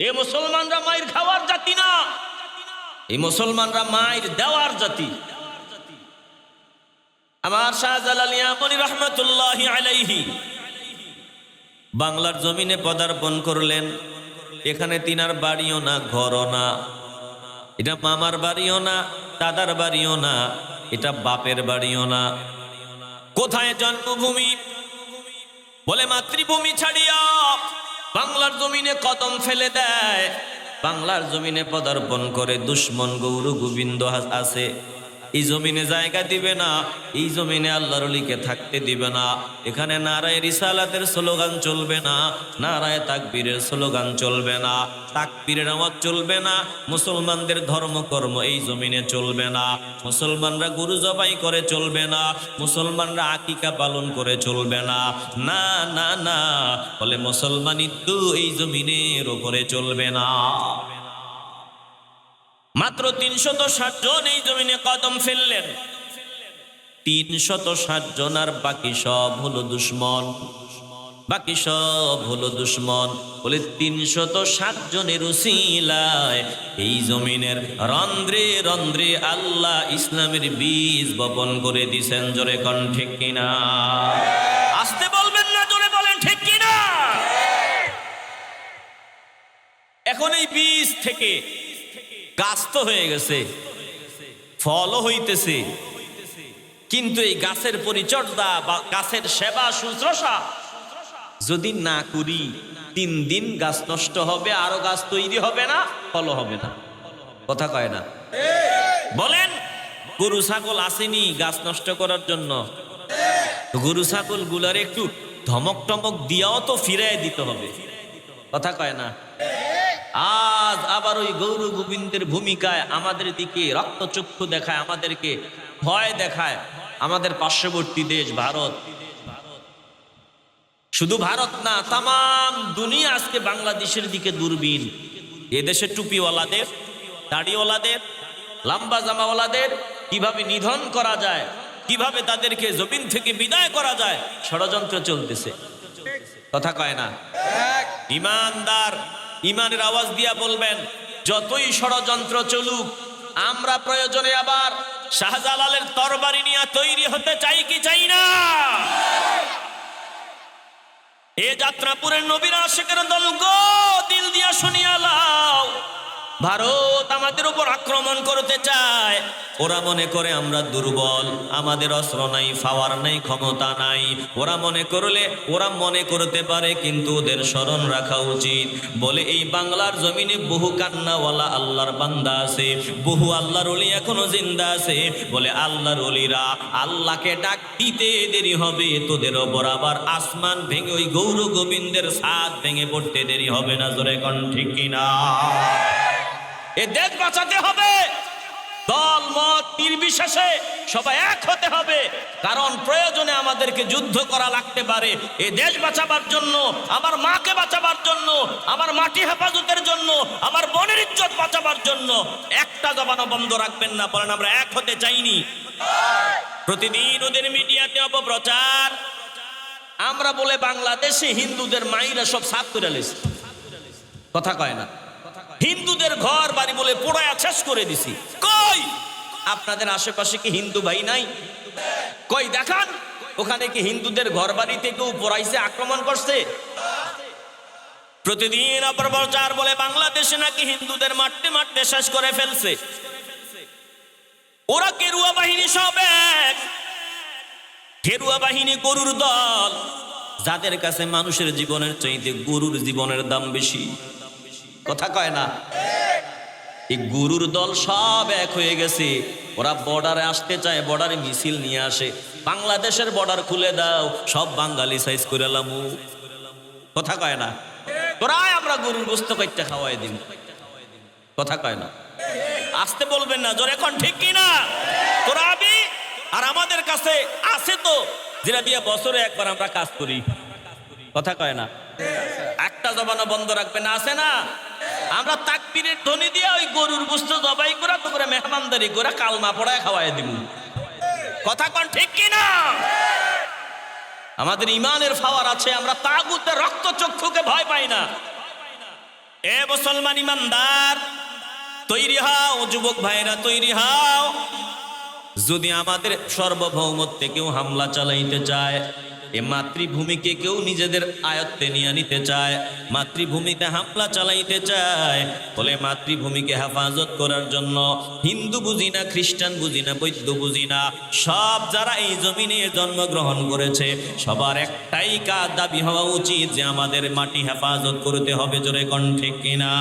এ মুসলমানরা মায়ের খাওয়ার জাতি না। এই মুসলমানরা মায়ের দেওয়ার জাতি। আমার শাহজালালিয়ামনি রহমতুল্লাহ আলাইহি বাংলার জমিনে পদার্পণ করলেন। এখানে তিনার বাড়িও না, ঘরও না। এটা মামার বাড়িও না, দাদার বাড়িও না, এটা বাপের বাড়িও না। কোথায় জন্মভূমি? বলে মাতৃভূমি ছাড়িয়া বাংলার জমিনে কদম ফেলে দেয়। বাংলার জমিনে পদার্পণ করে দুশ্মন গৌর গোবিন্দ আছে। এই জমিনে জায়গা দিবে না, এই জমিনে আল্লাহর অলিকে থাকতে দিবে না। এখানে নারায় রিসালাতের স্লোগান চলবে না, নারায় তাকবীরের স্লোগান চলবে না, তাকবীরের আওয়াজ চলবে না, মুসলমানদের ধর্মকর্ম এই জমিনে চলবে না, মুসলমানরা গুরু জবাই করে চলবে না, মুসলমানরা আকিকা পালন করে চলবে না। না না না, বলে তো এই জমিনের উপরে চলবে না। মাত্র তিনশত ষাট জন এই জমিনে কদম ফেললেন। তিনশত ষাট জন আর বাকি সব হলো দুশ্মন। বাকি সব হলো দুশ্মন। বলে তিনশত ষাট জনের উসিলায় এই জমিনের রন্ধ্রে রন্ধ্রে আল্লাহ ইসলামের বীজ বপন করে দিছেন জোরে কন ঠিক কিনা? আসতে বলবেন না, জোরে বলেন ঠিক কিনা? এখন এই বীজ থেকে গাছ তো হয়ে গেছে, ফলও হইতেছে। কিন্তু এই গাছের পরিচর্যা বা গাছের সেবা শুশ্রূষা যদি না করি, তিন দিন গাছ নষ্ট হবে, আরও গাছ তৈরি হবে না ফল হবে না। কথা কয় না? বলেন, গরু, ছাগল আসেনি গাছ নষ্ট করার জন্য। গরু, ছাগলগুলার একটু ধমক টমক দিয়াও তো ফিরাই দিতে হবে। কথা কয় না? আজ আবার ওই গৌর গোবিন্দের ভূমিকায় আমাদের দিকে রক্তচক্ষু দেখায় আমাদেরকে ভয় দেখায় আমাদের পার্শ্ববর্তী দেশ ভারত। শুধু ভারত না তাম দুনিয়া আজকে বাংলাদেশের দিকে দূরবীন। এদেশে টুপিওয়ালাদের দাড়িওয়ালাদের লাম্বা জামাওয়ালাদের কীভাবে নিধন করা যায় কীভাবে তাদেরকে জমিন থেকে বিদায় করা যায় ষড়যন্ত্র চলতেছে। কথা কয় না? ইমানদার ইমানের আওয়াজ দিয়া বলবেন, যতই ষড়যন্ত্র চলুক, আমরা প্রয়োজনে আবার শাহজালালের তরবারি নিয়ে তৈরি হতে চাই কি চাই না? এ যাত্রাপুরের নবীর আশেকের দল গো দিল দিয়া শুনিয়া লাও। ভারত আমাদের উপর আক্রমণ করতে চায়। ওরা মনে করে আমরা দুর্বল, আমাদের অস্ত্র নাই পাওয়ার নাই, ক্ষমতা নাই। ওরা মনে করলে, ওরা মনে করতে পারে, কিন্তু ওদের স্মরণ রাখা উচিত। বলে এই বাংলার জমিনে বহু কান্নাওয়ালা আল্লাহর বান্দা আছে, বহু আল্লাহর অলি এখনও জিন্দা আছে। বলে আল্লাহর অলিরা আল্লাহকে ডাক দিতে দেরি হবে, তোদের ওপর আবার আসমান ভেঙে ওই গৌর গোবিন্দের সাত ভেঙে পড়তে দেরি হবে না, জোরে কন ঠিক কিনা? এ দেশ বাঁচাতে হবে। দল, মত, নির্বিশেষে সবাই এক হতে হবে। কারণ প্রয়োজনে আমাদেরকে যুদ্ধ করা লাগতে পারে। এ দেশ বাঁচাবার জন্য, আমার মাকে বাঁচাবার জন্য, আমার মাটি হেফাজতের জন্য, আমার বনের ইজ্জত বাঁচাবার জন্য একটা জবানও বন্ধ রাখবেন না, বলেন আমরা এক হতে চাইনি। প্রতিদিন ওদের মিডিয়াতে অপপ্রচার। আমরা বলে বাংলাদেশে হিন্দুদের মাইরা সব সাফ করে কথা কয় না। হিন্দুদের ঘর বাড়ি বলে পোড়ায় শেষ করে দিছি। কই? আপনাদের আশেপাশে কি হিন্দু ভাই নাই? কই দেখান, ওখানে কি হিন্দুদের ঘর বাড়িতে কেউ পোড়াইছে, আক্রমণ করছে? প্রতিদিন অপপ্রচার বলে, বাংলাদেশে নাকি হিন্দুদের মারতে মারতে শেষ করে ফেলছে। ওরা কেরুয়া বাহিনী সব এক। গেরুয়া বাহিনী গরুর দল। যাদের কাছে মানুষের জীবনের চাইতে গরুর জীবনের দাম বেশি। কথা কয় না? এই গুরুর দল সব এক হয়ে গেছে। ওরা বর্ডারে আসতে চায়, বর্ডারে মিছিল নিয়ে আসে। বাংলাদেশের বর্ডার খুলে দাও, সব বাঙালি সাইজ করে লামু। কথা কয় না? তোরাই আমরা গরুর গোস্ত কইতে খাওয়াই দিন কথা কয় না? আসতে বলবেন না, জোর এখন ঠিক কি না তোরা আবি, আর আমাদের কাছে আছে তো। যেটা দিয়ে বছরে একবার আমরা কাজ করি। কথা কয় না? একটা জবানো বন্ধ রাখবে না আছে না? আমরা তাকবীরের ধ্বনি দিয়ে ওই গরুর গোস্ত জবাই করে তো করে মেহমানদারি করে, কালমা পড়ায় খাওয়াই দিব কথা কন ঠিক কি না আমাদের ইমানের ফাওয়ার আছে, আমরা তাগুতের রক্ত চক্ষুকে ভয় পাই না। এ মুসলমান ইমানদার, তৈরি হও, যুবক ভাইরা তৈরি হও। যদি আমাদের সার্বভৌমত্বে কেউ হামলা চালাইতে চায় এ মাতৃভূমিকে কেউ নিজেদের আয়ত্তে নিয়ে নিতে চায়, মাতৃভূমিতে হামলা চালাইতে চায়। ফলে মাতৃভূমিকে হেফাজত করার জন্য হিন্দু বুঝি না, খ্রিস্টান বুঝি না, বৈদ্য বুঝি না, সব যারা এই জমিনে জন্মগ্রহণ করেছে, সবার একটাই কাজ, দাবি হওয়া উচিত যে আমাদের মাটি হেফাজত করতে হবে জোরে কণ্ঠে কিনা।